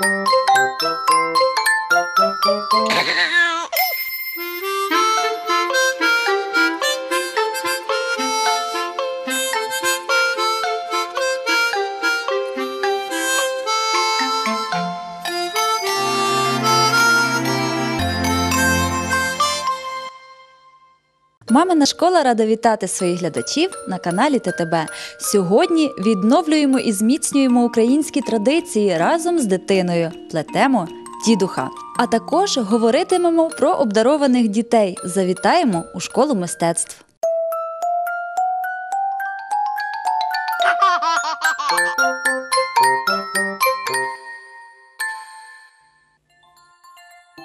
Thank you. Школа рада вітати своїх глядачів на каналі ТТБ. Сьогодні відновлюємо і зміцнюємо українські традиції разом з дитиною. Плетемо дідуха. А також говоритимемо про обдарованих дітей. Завітаємо у школу мистецтв.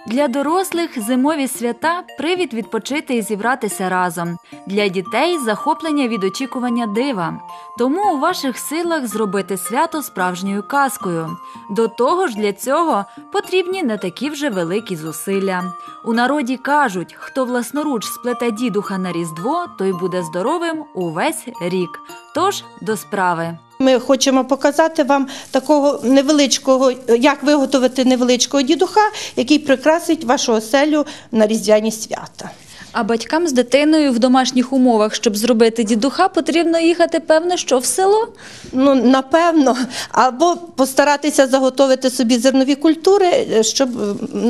Для дорослих зимові свята привід відпочити і зібратися разом. Для дітей захоплення від очікування дива. Тому у ваших силах зробити свято справжньою казкою. До того ж, для цього потрібні не такі вже великі зусилля. У народі кажуть, хто власноруч сплете дідуха на різдво, той буде здоровим увесь рік. Тож до справи. Ми хочемо показати вам такого невеличкого, як виготовити невеличкого дідуха, який прикрасить вашу оселю на різдвяні свята. А батькам з дитиною в домашніх умовах, щоб зробити дідуха, потрібно їхати, певно, що в село. Ну, напевно, або постаратися заготовити собі зернові культури, щоб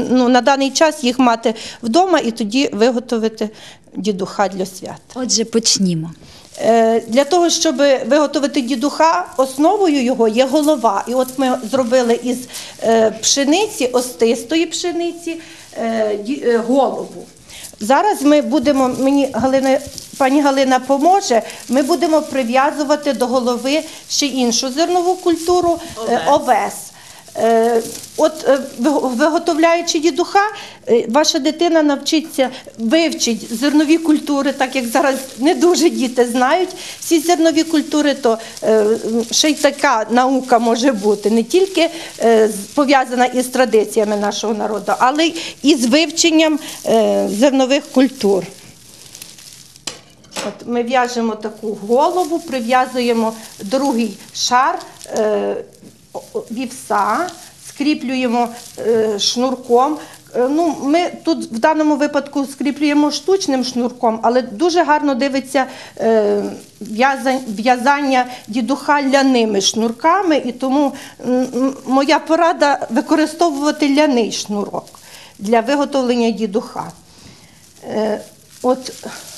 ну, на даний час їх мати вдома і тоді виготовити дідуха для свят. Отже, почнімо. Е, Для того, щоб виготовити дідуха, основою його є голова. І от ми зробили із е, пшениці, остистої пшениці, е, голову. Зараз ми будемо, мені Галина, пані Галина поможе, ми будемо прив'язувати до голови ще іншу зернову культуру овес. Е, От е, виготовляючи дідуха, е, ваша дитина навчиться вивчить зернові культури, так як зараз не дуже діти знають всі зернові культури, то ще й така наука може бути не тільки пов'язана із традиціями нашого народу, але й із вивченням зернових культур. От ми в'яжемо таку голову, прив'язуємо другий шар вівса, скріплюємо е, шнурком. Е, Ну, ми тут в даному випадку скріплюємо штучним шнурком, але дуже гарно дивиться е, в'язання дідуха ляними шнурками, і тому моя порада використовувати ляний шнурок для виготовлення дідуха. От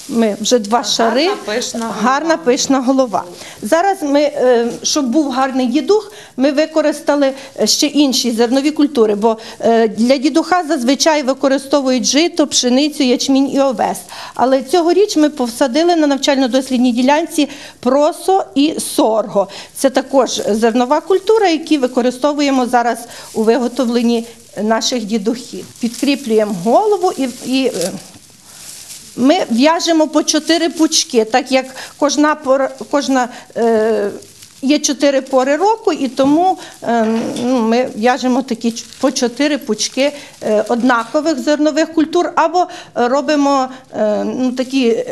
ми вже два шари. пишна. Гарна пишна голова. Зараз ми, е, щоб був гарний дідух, ми використали ще інші зернові культури, бо е, для дідуха зазвичай використовують жито, пшеницю, ячмінь і овес. Але цьогоріч ми посадили на навчально-дослідній ділянці просо і сорго. Це також зернова культура, які використовуємо зараз у виготовленні наших дідухів. Підкріплюємо голову і, і е, ми в'яжемо по чотири пучки, так як кожна кожна е, є чотири пори року, і тому е, ну, ми в'яжемо такі по чотири пучки е, однакових зернових культур, або робимо е, ну, такі.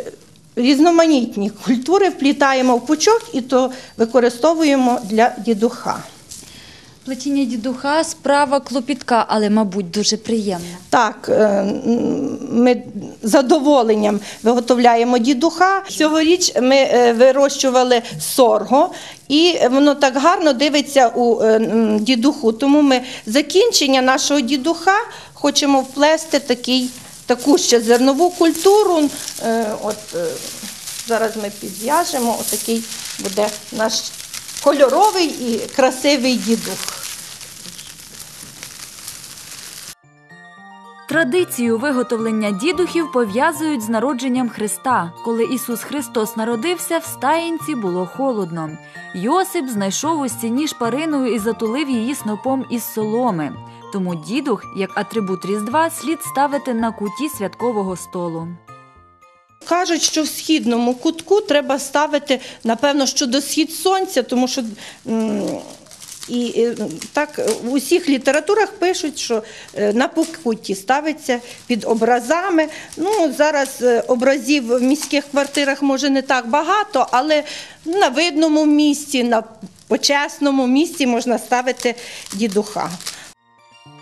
Різноманітні культури вплітаємо в пучок і то використовуємо для дідуха. Плетіння дідуха справа клопітка, але, мабуть, дуже приємна. Так, е, ми з задоволенням виготовляємо дідуха. Цьогоріч ми е, вирощували сорго, і воно так гарно дивиться у е, дідуху. Тому ми закінчення нашого дідуха хочемо вплести такий, таку ще зернову культуру. От, зараз ми підв'яжемо, отакий буде наш кольоровий і красивий дідух. Традицію виготовлення дідухів пов'язують з народженням Христа. Коли Ісус Христос народився, в стаїнці було холодно. Йосип знайшов у стіні шпарину і затулив її снопом із соломи. Тому дідух, як атрибут Різдва, слід ставити на куті святкового столу. Кажуть, що в східному кутку треба ставити, напевно, що до схід сонця, тому що і так в усіх літературах пишуть, що е, на покутті ставиться під образами. Ну, зараз е, образів в міських квартирах може не так багато, але на видному місці, на почесному місці можна ставити дідуха.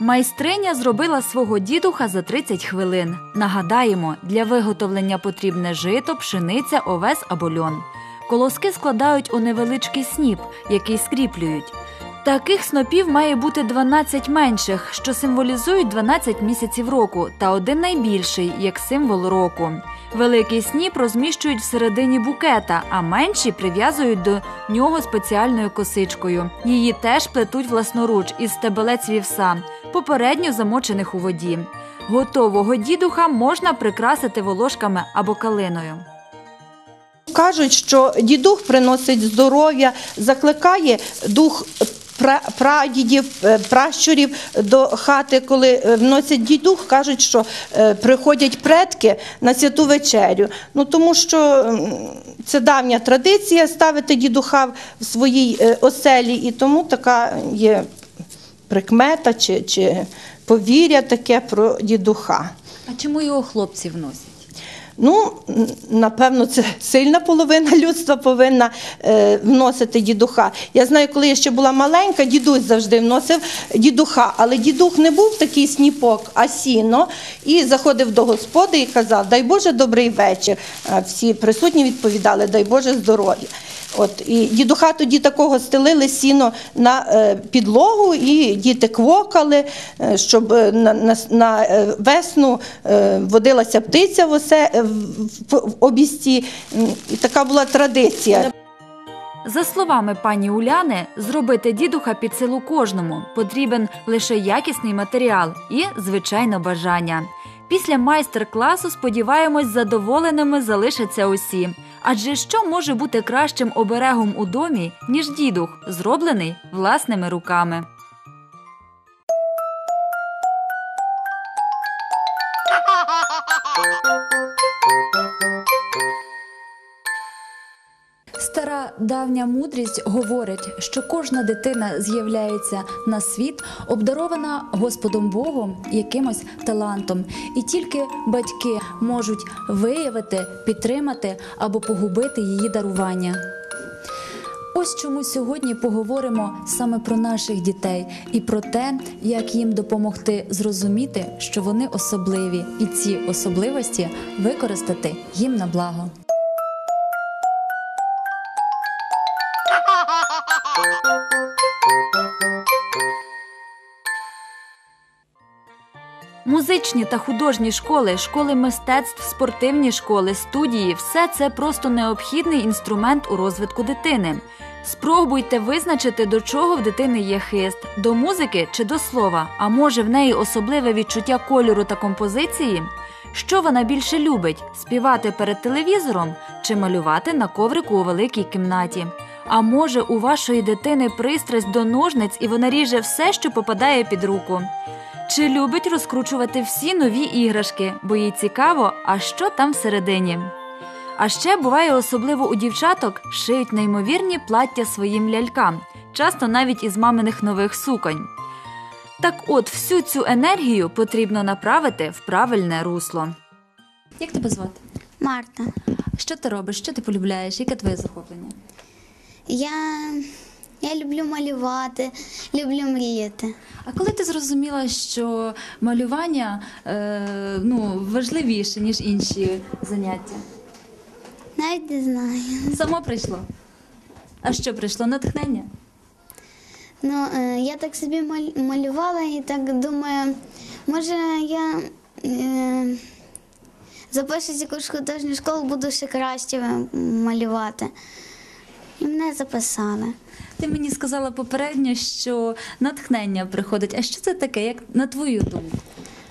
Майстриня зробила свого дідуха за 30 хвилин. Нагадаємо, для виготовлення потрібне жито, пшениця, овес або льон. Колоски складають у невеличкий сніп, який скріплюють. Таких снопів має бути 12 менших, що символізують 12 місяців року, та один найбільший, як символ року. Великий сніп розміщують всередині букета, а менші прив'язують до нього спеціальною косичкою. Її теж плетуть власноруч із стебелець вівса, попередньо замочених у воді. Готового дідуха можна прикрасити волошками або калиною. Кажуть, що дідух приносить здоров'я, закликає дух прадідів, е, пращурів до хати, коли е, вносять дідух, кажуть, що е, приходять предки на святу вечерю. Ну тому що це давня традиція ставити дідуха в своїй оселі, і тому така є прикмета чи, чи повір'я таке про дідуха. А чому його хлопці вносять? Ну, напевно, це сильна половина людства повинна е, вносити дідуха. Я знаю, коли я ще була маленька, дідусь завжди вносив дідуха, але дідух не був такий сніпок, а сіно. І заходив до господи і казав: Дай Боже, добрий вечір. Всі присутні відповідали, дай Боже здоров'я. От і дідуха тоді такого стелили сіно на е, підлогу, і діти квокали, е, щоб е, на, на, на весну водилася птиця в, осе, в, в обісті. І така була традиція. За словами пані Уляни, зробити дідуха під силу кожному потрібен лише якісний матеріал і, звичайно, бажання. Після майстер-класу, сподіваємось, задоволеними залишаться усі. Адже що може бути кращим оберегом у домі, ніж дідух, зроблений власними руками. Давня мудрість говорить, що кожна дитина з'являється на світ, обдарована Господом Богом якимось талантом, і тільки батьки можуть виявити, підтримати або погубити її дарування. Ось чому сьогодні поговоримо саме про наших дітей і про те, як їм допомогти зрозуміти, що вони особливі, і ці особливості використати їм на благо. Музичні та художні школи, школи мистецтв, спортивні школи, студії все це просто необхідний інструмент у розвитку дитини. Спробуйте визначити, до чого в дитини є хист до музики чи до слова, а може в неї особливе відчуття кольору та композиції. Що вона більше любить співати перед телевізором чи малювати на коврику у великій кімнаті? А може, у вашої дитини пристрасть до ножниць і вона ріже все, що попадає під руку? Чи любить розкручувати всі нові іграшки, бо їй цікаво, а що там всередині? А ще буває особливо у дівчаток шиють неймовірні плаття своїм лялькам, часто навіть із маминих нових суконь. Так от, всю цю енергію потрібно направити в правильне русло. Як тебе звати? Марта, Що ти робиш? Що ти полюбляєш? Яке твоє захоплення? я, я люблю малювати, люблю мріяти. А коли ти зрозуміла, що малювання е, ну, важливіше, ніж інші заняття? Навіть не знаю. Само прийшло. А що прийшло? Натхнення? Ну, е, я так собі маль- малювала і так думаю, може я е, запишусь в якусь художню школу, буду ще краще малювати. Мене записали. Ти мені сказала попередньо, що натхнення приходить. А що це таке, як на твою думку?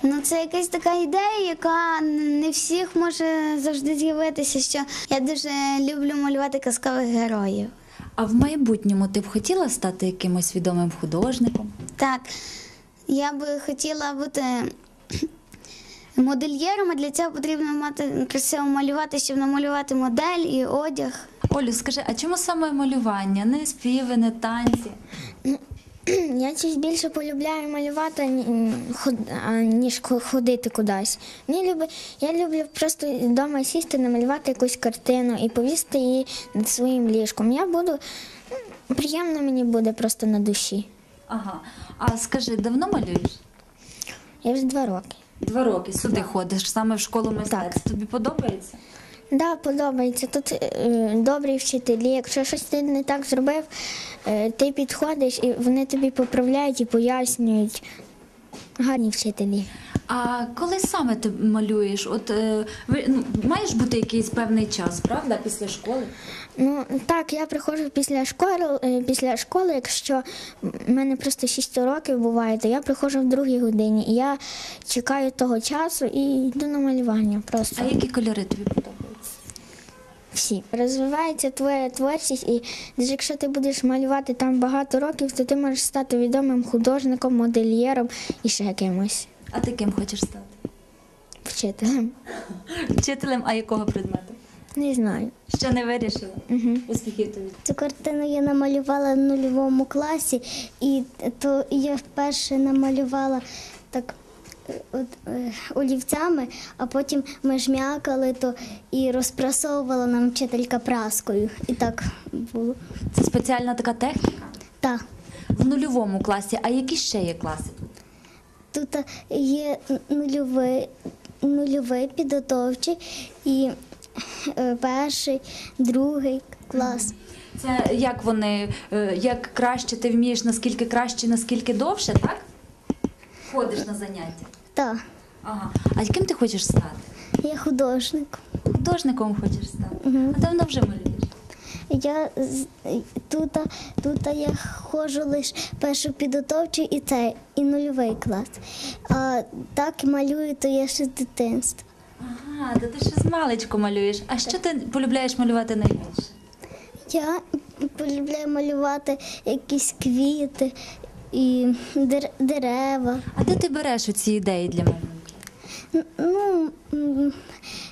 Ну, це якась така ідея, яка не всіх може завжди з'явитися. Що я дуже люблю малювати казкових героїв. А в майбутньому ти б хотіла стати якимось відомим художником? Так, я би хотіла бути модельєром, а для цього потрібно мати красиво малювати, щоб намалювати модель і одяг. Олю, скажи, а чому саме малювання? Не співи, не танці? Я щось більше полюбляю малювати, ні- ніж ходити кудись. Я люблю просто вдома сісти, намалювати якусь картину і повісити її над своїм ліжком. Я буду приємно мені буде просто на душі. Ага. А скажи, давно малюєш? Я вже два роки. Два роки сюди ходиш саме в школу мистецтв. Тобі подобається? Да, подобається. Тут е, добрі вчителі. Якщо щось ти не так зробив, е, ти підходиш і вони тобі поправляють і пояснюють. Гарні вчителі. А коли саме ти малюєш? От е, ви ну, маєш бути якийсь певний час, правда, після школи? Ну так, я приходжу після школи, е, після школи, якщо в мене просто 6 років буває, то я приходжу в другій годині. І я чекаю того часу і йду на малювання. Просто А які кольори тобі? Всі. Розвивається твоя творчість, і якщо ти будеш малювати там багато років, то ти можеш стати відомим художником, модельєром і ще кимось А ти ким хочеш стати? вчителем. Вчителем, а якого предмету? Не знаю. Ще не вирішила? Успіхів тобі. Цю картину я намалювала в нульовому класі, і то я вперше намалювала так олівцями, а потім ми жмякали то і розпрасовувала нам вчителька праскою. І так було. Це спеціальна така техніка? Так. В нульовому класі, а які ще є класи? Тут є нульовий, нульовий підготовчий і е, перший, другий клас. Це як вони, е, як краще ти вмієш, наскільки краще, наскільки довше, так? Ходиш на заняття. Так, Ага. А яким ти хочеш стати? я художник. Художником хочеш стати? А давно вже малюєш? Я тут, тут я ходжу лише першу підготовчу і цей, і нульовий клас. А так малюю, то я ще з дитинства. Ага, то ти ще з маличку малюєш. А що ти полюбляєш малювати найбільше? Я полюбляю малювати якісь квіти і дер- дерева. А де ти береш оці ідеї для мене? Ну, м,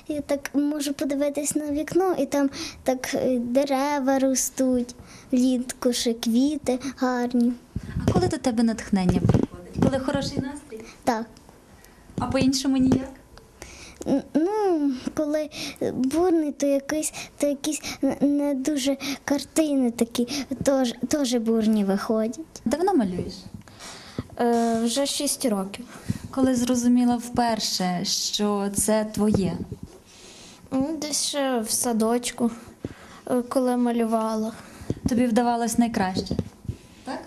я так можу подивитись на вікно, і там так е, дерева ростуть, влітку ще квіти гарні. А коли до тебе натхнення приходить? Коли хороший настрій? Так. А по-іншому ніяк? Ну, коли бурний, то якийсь, то якісь не дуже картини такі, теж, теж бурні виходять. Давно малюєш? Е, вже 6 років. Коли зрозуміла вперше, що це твоє. Ну, Десь ще в садочку, е, коли малювала. Тобі вдавалось найкраще. Так?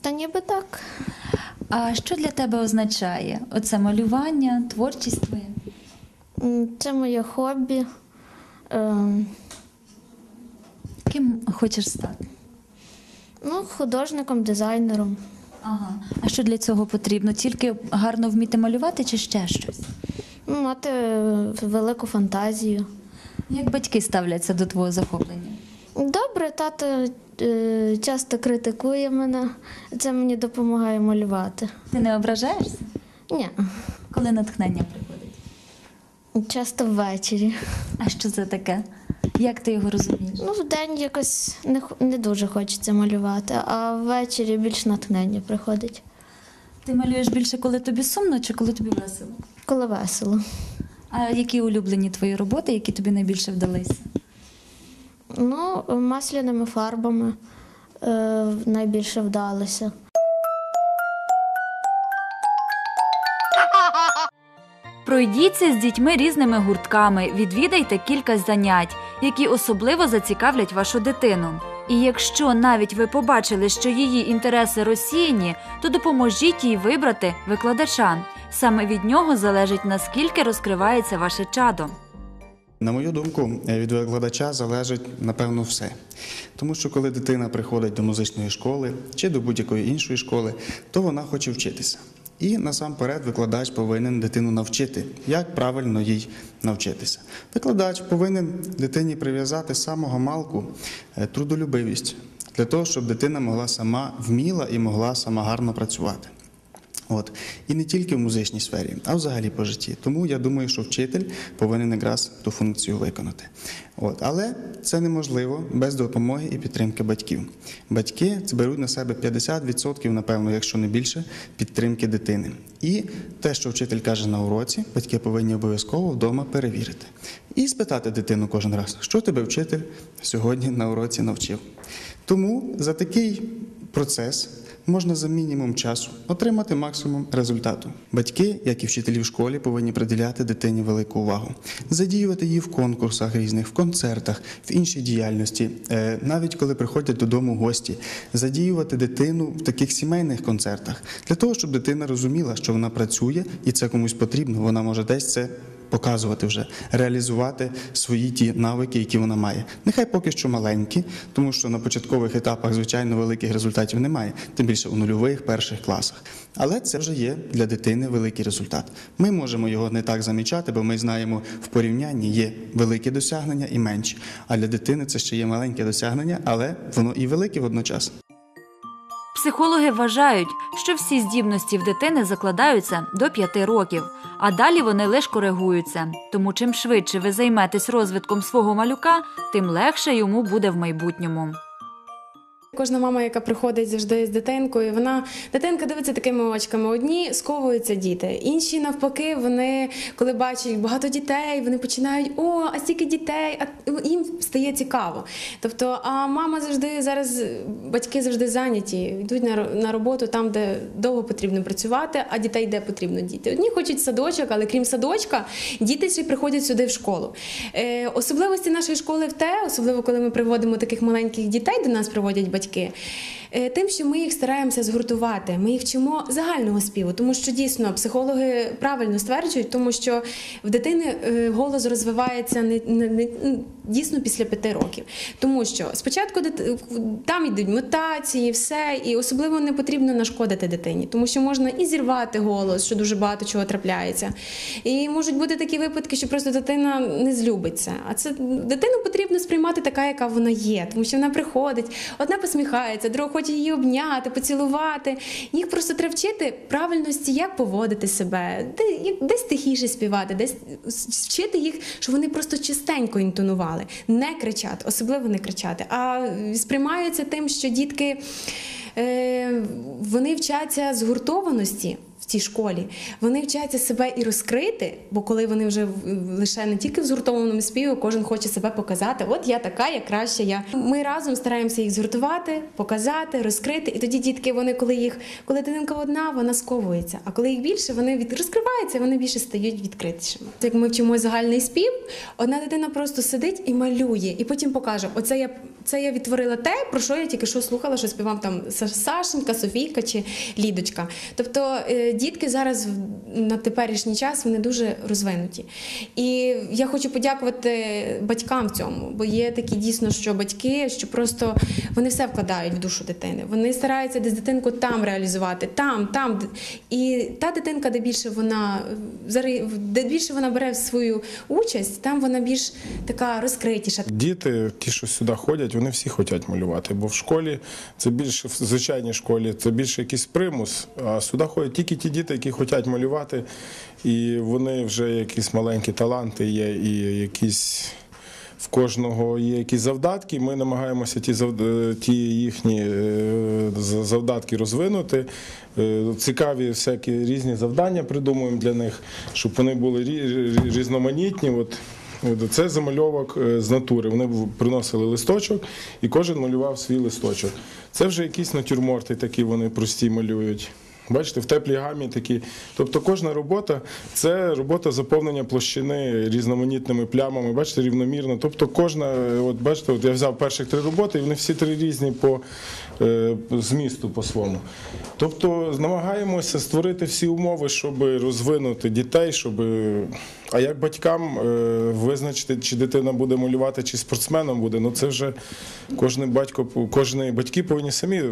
Та ніби так. А що для тебе означає оце малювання, творчість твоя? Це моє хобі. Е, Ким хочеш стати? Ну, художником, дизайнером. Ага. А що для цього потрібно? Тільки гарно вміти малювати чи ще щось? Ну, Мати е, велику фантазію. Як батьки ставляться до твого захоплення? Добре, тато е, часто критикує мене. Це мені допомагає малювати. Ти не ображаєшся? Ні, Коли натхнення приходить? Часто ввечері. А що це таке? Як ти його розумієш? Ну, вдень якось не, не дуже хочеться малювати, а ввечері більш натхнення приходить, Ти малюєш більше, коли тобі сумно, чи коли тобі весело? коли весело. А які улюблені твої роботи, які тобі найбільше вдалися? Ну, масляними фарбами е, найбільше вдалося. Пройдіться з дітьми різними гуртками, відвідайте кілька занять, які особливо зацікавлять вашу дитину. І якщо навіть ви побачили, що її інтереси розсіяні, то допоможіть їй вибрати викладача. Саме від нього залежить наскільки розкривається ваше чадо. На мою думку, від викладача залежить напевно все. Тому що коли дитина приходить до музичної школи чи до будь-якої іншої школи, то вона хоче вчитися. І насамперед викладач повинен дитину навчити, як правильно їй навчитися. Викладач повинен дитині прив'язати з самого малку е, трудолюбивість для того, щоб дитина могла сама вміла і могла сама гарно працювати. От. І не тільки в музичній сфері, а взагалі по житті. Тому я думаю, що вчитель повинен якраз ту функцію виконати. От. Але це неможливо без допомоги і підтримки батьків. Батьки беруть на себе 50%, напевно, якщо не більше, підтримки дитини. І те, що вчитель каже на уроці, батьки повинні обов'язково вдома перевірити. І спитати дитину кожен раз, що тебе вчитель сьогодні на уроці навчив. Тому за такий процес можна за мінімум часу отримати максимум результату. Батьки, як і вчителі в школі, повинні приділяти дитині велику увагу, задіювати її в конкурсах різних, в концертах, в іншій діяльності, Е, навіть коли приходять додому гості, задіювати дитину в таких сімейних концертах для того, щоб дитина розуміла, що вона працює і це комусь потрібно. Вона може десь це показувати вже, реалізувати свої ті навики, які вона має. Нехай поки що маленькі, тому що на початкових етапах, звичайно, великих результатів немає, тим більше у нульових перших класах. Але це вже є для дитини великий результат. Ми можемо його не так замічати, бо ми знаємо, в порівнянні є великі досягнення і менші. А для дитини це ще є маленьке досягнення, але воно і велике водночас. Психологи вважають, що всі здібності в дитини закладаються до 5 років, а далі вони лише коригуються. Тому чим швидше ви займетесь розвитком свого малюка, тим легше йому буде в майбутньому. Кожна мама, яка приходить завжди з дитинкою, вона дитинка дивиться такими очками. Одні сковуються діти, інші навпаки, вони коли бачать багато дітей, вони починають о, а стільки дітей, а їм стає цікаво. Тобто, а мама завжди зараз батьки завжди зайняті, йдуть на роботу там, де довго потрібно працювати, а дітей де потрібно діти. Одні хочуть садочок, але крім садочка, діти ще приходять сюди в школу. Е, особливості нашої школи в те, особливо коли ми приводимо таких маленьких дітей, до нас приводять батьки. Е, Тим, що ми їх стараємося згуртувати, ми їх вчимо загального співу, тому що дійсно психологи правильно стверджують, тому що в дитини е, голос розвивається не, не, не дійсно після п'яти років. Тому що спочатку там йдуть мутації, все, і особливо не потрібно нашкодити дитині, тому що можна і зірвати голос, що дуже багато чого трапляється. І можуть бути такі випадки, що просто дитина не злюбиться. А це дитину потрібно сприймати така, яка вона є, тому що вона приходить, одна посміхається, друга хоче її обняти, поцілувати. Їх просто треба вчити правильності, як поводити себе, де, десь тихіше співати, десь вчити їх, щоб вони просто чистенько інтонували, не кричати, особливо не кричати, а сприймаються тим, що дітки е, вони вчаться згуртованості. Цій школі вони вчаться себе і розкрити, бо коли вони вже лише не тільки в згуртованому співі, кожен хоче себе показати. От я така, я краща. Я ми разом стараємося їх згуртувати, показати, розкрити. І тоді дітки, вони коли їх, коли дитинка одна, вона сковується. А коли їх більше, вони від розкриваються, вони більше стають відкритішими. Як ми вчимо загальний спів, одна дитина просто сидить і малює, і потім покаже: оце я це я відтворила те, про що я тільки що слухала, що співав там Сашенька, Софійка чи Лідочка. Тобто е, дітки зараз на теперішній час вони дуже розвинуті. І я хочу подякувати батькам в цьому, бо є такі дійсно, що батьки, що просто вони все вкладають в душу дитини. Вони стараються десь дитинку там реалізувати, там, там. І та дитинка, де більше вона де більше вона бере свою участь, там вона більш така розкритіша. Діти, ті, що сюди ходять, вони всі хочуть малювати. Бо в школі це більше в звичайній школі, це більше якийсь примус. А сюди ходять тільки ті діти, які хочуть малювати, і вони вже якісь маленькі таланти є, і якісь. В кожного є якісь завдатки. Ми намагаємося ті ті їхні е, завдатки розвинути. Е, Цікаві всякі різні завдання придумуємо для них, щоб вони були рі- рі- різноманітні. От Це замальовок е, з натури. Вони приносили листочок, і кожен малював свій листочок. Це вже якісь натюрморти, такі вони прості малюють. Бачите, в теплій гамі такі. Тобто кожна робота це робота заповнення площини різноманітними плямами, бачите, рівномірно. Тобто кожна, е, от бачите, от я взяв перших три роботи, і вони всі три різні по е, змісту по-своєму. Тобто намагаємося створити всі умови, щоб розвинути дітей, щоб. А як батькам е, визначити, чи дитина буде малювати, чи спортсменом буде, ну це вже кожен батько, кожні батьки повинні самі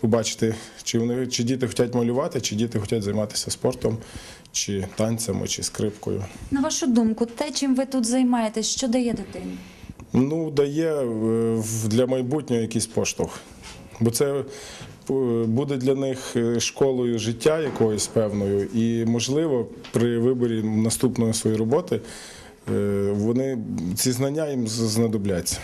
побачити, чи вони чи діти хочуть малювати, чи діти хочуть займатися спортом, чи танцями, чи скрипкою. На вашу думку, те, чим ви тут займаєтесь, що дає дитині? Ну, дає е, для майбутнього якийсь поштовх. Бо це е, буде для них е, школою життя якоюсь певною, і, можливо, при виборі наступної своєї роботи вони ці знання їм знадобляться.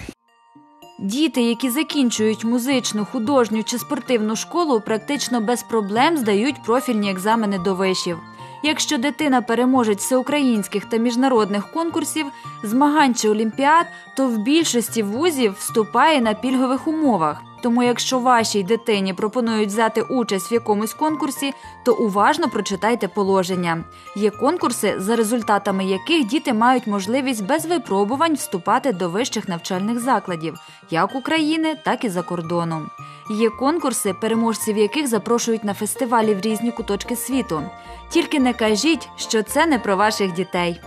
Діти, які закінчують музичну, художню чи спортивну школу, практично без проблем здають профільні екзамени до вишів. Якщо дитина переможець всеукраїнських та міжнародних конкурсів, змагань чи олімпіад, то в більшості вузів вступає на пільгових умовах. Тому, якщо вашій дитині пропонують взяти участь в якомусь конкурсі, то уважно прочитайте положення. Є конкурси, за результатами яких діти мають можливість без випробувань вступати до вищих навчальних закладів, як України, так і за кордоном. Є конкурси, переможців яких запрошують на фестивалі в різні куточки світу. Тільки не кажіть, що це не про ваших дітей.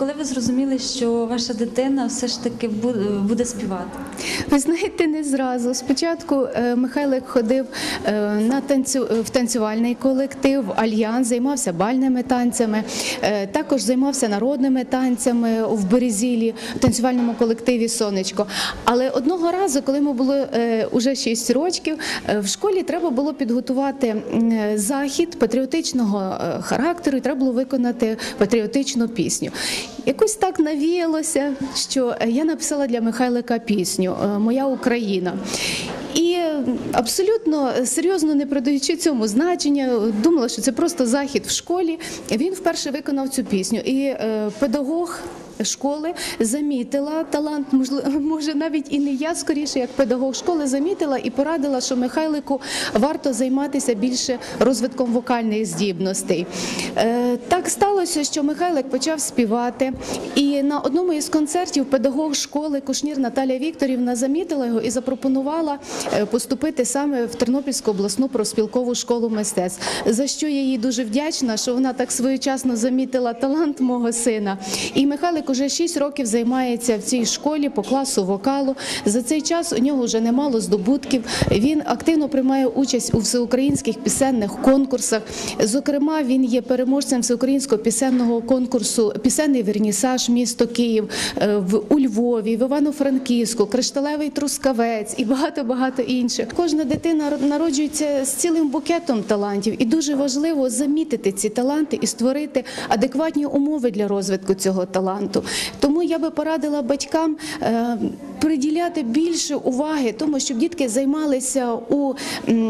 Коли ви зрозуміли, що ваша дитина все ж таки буде, співати? Ви знаєте, не зразу. Спочатку е, Михайлик ходив е, на танцю в танцювальний колектив, альянс, займався бальними танцями, е, також займався народними танцями в Березілі, в танцювальному колективі Сонечко. Але одного разу, коли йому було уже 6 років, в школі треба було підготувати захід патріотичного е, характеру, і треба було виконати патріотичну пісню. Якось так навіялося, що я написала для Михайлика пісню е, Моя Україна. І абсолютно серйозно не придаючи цьому значення, думала, що це просто захід в школі. Він вперше виконав цю пісню. І е, педагог школи замітила талант, може навіть і не я скоріше, як педагог школи, замітила і порадила, що Михайлику варто займатися більше розвитком вокальних здібностей. Так сталося, що Михайлик почав співати, і на одному із концертів педагог школи Кушнір Наталія Вікторівна замітила його і запропонувала е, поступити саме в Тернопільську обласну профспілкову школу мистецтв. За що я їй дуже вдячна, що вона так своєчасно замітила талант мого сина. І Михайлик уже 6 років займається в цій школі по класу вокалу. За цей час у нього вже немало здобутків. Він активно приймає участь у всеукраїнських пісенних конкурсах. Зокрема, він є переможцем всеукраїнського пісенного конкурсу Пісенний вернісаж місто Київ е, у Львові, в Івано-Франківську, Кришталевий Трускавець і багато багато інших. Кожна дитина народжується з цілим букетом талантів, і дуже важливо замітити ці таланти і створити адекватні умови для розвитку цього таланту. Тому я би порадила батькам е, приділяти більше уваги тому, щоб дітки займалися у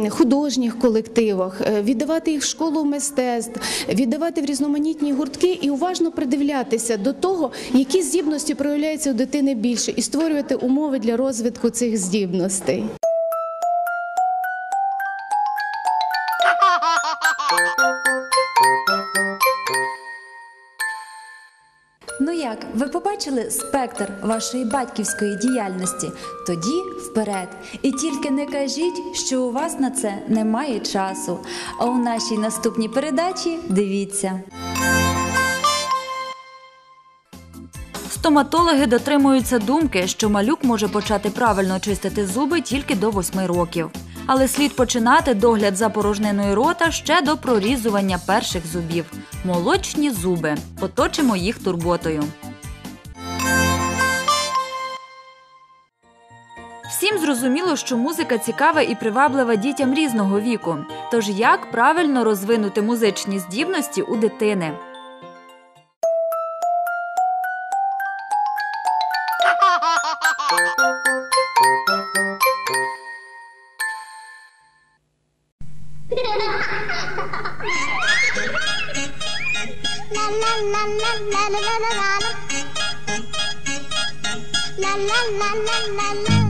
художніх колективах, е, віддавати їх в школу мистецтв, віддавати в різноманітні гуртки і уважно придивлятися до того, які здібності проявляються у дитини більше, і створювати умови для розвитку цих здібностей. Як, ви побачили спектр вашої батьківської діяльності? Тоді вперед. І тільки не кажіть, що у вас на це немає часу. А у нашій наступній передачі дивіться. Стоматологи дотримуються думки, що малюк може почати правильно чистити зуби тільки до 8 років. Але слід починати догляд за порожниною рота ще до прорізування перших зубів. Молочні зуби. Оточимо їх турботою. зрозуміло, що музика цікава і приваблива дітям різного віку. Тож як правильно розвинути музичні здібності у дитини? la la la la la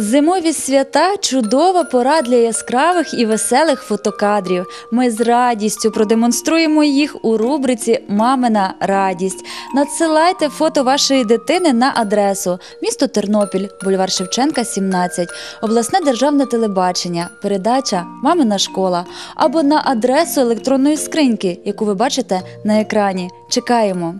Зимові свята чудова пора для яскравих і веселих фотокадрів. Ми з радістю продемонструємо їх у рубриці Мамина радість. Надсилайте фото вашої дитини на адресу місто Тернопіль, бульвар Шевченка, 17, обласне державне телебачення, передача Мамина школа або на адресу електронної скриньки, яку ви бачите на екрані. Чекаємо.